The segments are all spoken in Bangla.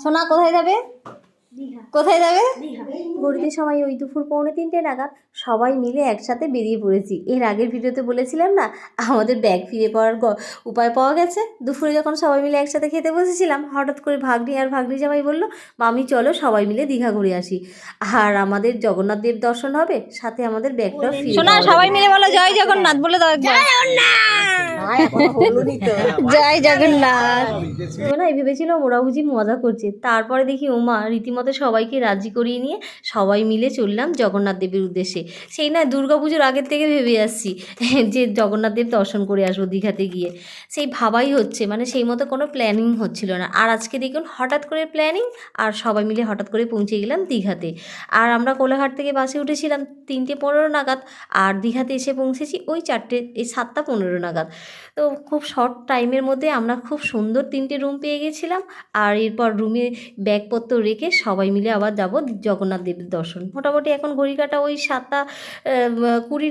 সোনা কোথায় যাবে? কোথায় যাবে? ঘড়িতে সময় ওই দুপুর পৌনে তিনটে নাগাদ সবাই মিলে একসাথে বেরিয়ে পড়েছি। এর আগের ভিডিওতে বলেছিলাম না আমাদের ব্যাগ ফিরে পাওয়ার উপায় পাওয়া গেছে। দুপুরে যখন সবাই মিলে একসাথে খেতে বসেছিলাম হঠাৎ করে ভাগ্নি আর ভাগ্নি জামাই বলল মামি চলো সবাই মিলে দীঘা ঘুরে আসি। আর আমাদের জগন্নাথ দেব দর্শন হবে সাথে আমাদের ব্যাগটাও ফিরে সবাই মিলে বলো জয় জগন্নাথ বলে দাও জয় জগন্নাথ। এই ভেবেছিলাম ওরা বুঝি মজা করছে। তারপরে দেখি ওমা রীতিমতো সবাইকে রাজি করিয়ে নিয়ে সবাই মিলে চললাম জগন্নাথ দেবের উদ্দেশ্যে। সেই না দুর্গাপুজোর আগের থেকে ভেবে আসছি যে জগন্নাথ দেব দর্শন করে আসব দীঘাতে গিয়ে। সেই ভাবাই হচ্ছে মানে সেই মতো কোনো প্ল্যানিং হচ্ছিল না। আর আজকে দেখুন হঠাৎ করে প্ল্যানিং আর সবাই মিলে হঠাৎ করে পৌঁছে গেলাম দীঘাতে। আর আমরা কোলাঘাট থেকে বাসে উঠেছিলাম তিনটে পনেরো নাগাদ। আর দীঘাতে এসে পৌঁছেছি ওই চারটে এই সাতটা পনেরো নাগাদ। তো খুব শর্ট টাইমের মধ্যে আমরা খুব সুন্দর তিনটে রুম পেয়ে গেছিলাম। আর এরপর রুমে ব্যাগপত্র রেখে সবাই মিলে আবার যাব জগন্নাথ দেবের দর্শন। মোটামুটি এখন ঘড়ি কাটা ওই সাতটা কুড়ি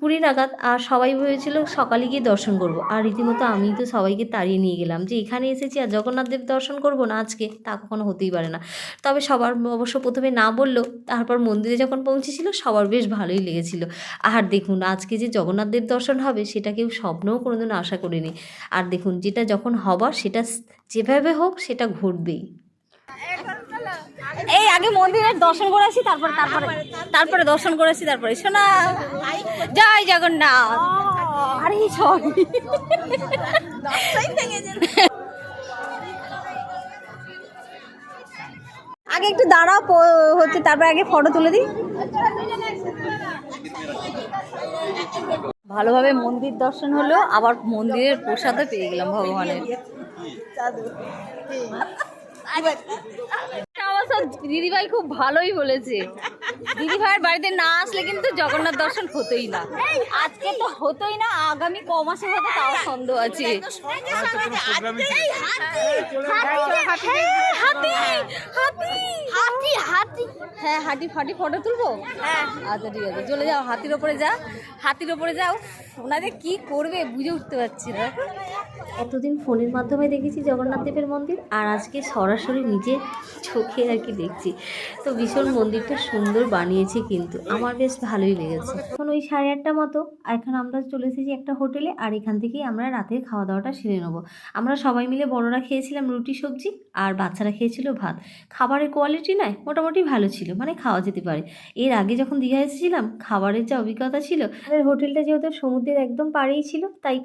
কুড়ি নাগাদ। আর সবাই ভেবেছিল সকালে গিয়ে দর্শন করব। আর রীতিমতো আমি তো সবাইকে তাড়িয়ে নিয়ে গেলাম যে, এখানে এসেছি আর জগন্নাথ দেব দর্শন করব না আজকে? তা কখনো হতেই পারে না। তবে সবার অবশ্য প্রথমে না বলল, তারপর মন্দিরে যখন পৌঁছেছিল, সবার বেশ ভালোই লেগেছিল। আর দেখুন, আজকে যে জগন্নাথ দেব দর্শন হবে, সেটা কেউ স্বপ্নেও কোনোদিন আশা করিনি। আর দেখুন, যেটা যখন হবার সেটা যেভাবে হোক সেটা ঘটবেই। এই, আগে মন্দিরের দর্শন করে আসি, তারপরে তারপরে। তারপরে দর্শন করে আসি, তারপরে। শোনা জয় জগন্নাথ। আরে সরি আগে একটু দাঁড়াও হচ্ছে, তারপর আগে ফটো তুলে দিই। ভালোভাবে মন্দির দর্শন হলো আবার মন্দিরের প্রসাদও পেয়ে গেলাম ভগবানের। দিদিভাই খুব ভালোই বলেছে। দিদিভাইয়ের বাড়িতে না আসলে কিন্তু জগন্নাথ দর্শন হতোই না। আজকে তো হতোই না আগামী ক মাসে হতো তাও সন্দেহ আছে। হাতি হাতি হাতি। হ্যাঁ হাঁটি ফাটি ফটো তুলবো? হ্যাঁ। আচ্ছা ঠিক আছে চলে যাও হাতির ওপরে যা হাতির ওপরে যাও ওনাদের কি করবে বুঝে উঠতে পারছি না। এতদিন ফোনের মাধ্যমে দেখেছি জগন্নাথ দেবের মন্দির আর আজকে সরাসরি নিজে চোখে আর কি দেখছি। তো ভীষণ মন্দিরটা সুন্দর বানিয়েছে কিন্তু আমার বেশ ভালোই লেগেছে। এখন ওই সাড়ে আটটা মতো এখন আমরা চলে এসেছি একটা হোটেলে আর এখান থেকেই আমরা রাতের খাওয়া দাওয়াটা সেরে নেব। আমরা সবাই মিলে বড়রা খেয়েছিলাম রুটি সবজি আর বাচ্চারা খেয়েছিল ভাত। খাবারের কোয়ালিটি নয় মোটামুটি ভালো ছিল। মানে খাওয়া যেতে পারে। এর আগে যখন দীঘা এসেছিলাম, খাবারের যা অভিজ্ঞতা ছিল হোটেলটা যেহেতু সমুদ্রের একদম পাড়েই ছিল, তাই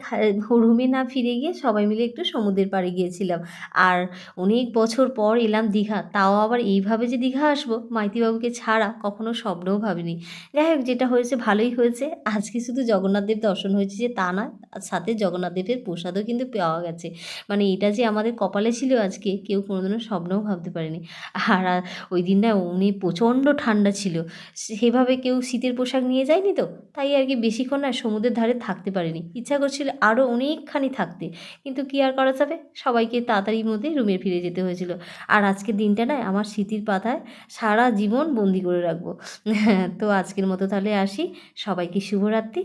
রুমে না ফিরে গিয়ে সবাই মিলে একটু সমুদ্রের পাড়ে গিয়েছিলাম। আর অনেক বছর পর এলাম দীঘা, তাও আবার এইভাবে যে দীঘা আসব, মাইতিবাবুকে ছাড়া কখনো স্বপ্নও ভাবিনি। যাই হোক, যেটা হয়েছে ভালোই হয়েছে। আজকে শুধু জগন্নাথ দেব দর্শন হয়েছে যে তা না সাথে জগন্নাথ দেবের প্রসাদও কিন্তু পাওয়া গেছে। মানে এটা যে আমাদের কপালে ছিল আজকে, কেউ কোনোদিনও স্বপ্নও ভাবতে পারেনি। আর ওই দিন না উনি প্রচণ্ড ঠান্ডা ছিল। সেভাবে কেউ শীতের পোশাক নিয়ে যায়নি তো? তাই আর কি বেশিক্ষণ আর সমুদ্রের ধারে থাকতে পারিনি। ইচ্ছা করছিল আরও অনেকখানি থাকতে। কিন্তু কি আর করা যাবে? সবাইকে তাড়াতাড়ির মধ্যে রুমে ফিরে যেতে হয়েছিল। আর আজকের দিনটা নয় আমার স্মৃতির পাতায় সারা জীবন বন্দি করে রাখব। তো আজকের মতো তাহলে আসি। সবাইকে শুভরাত্রি।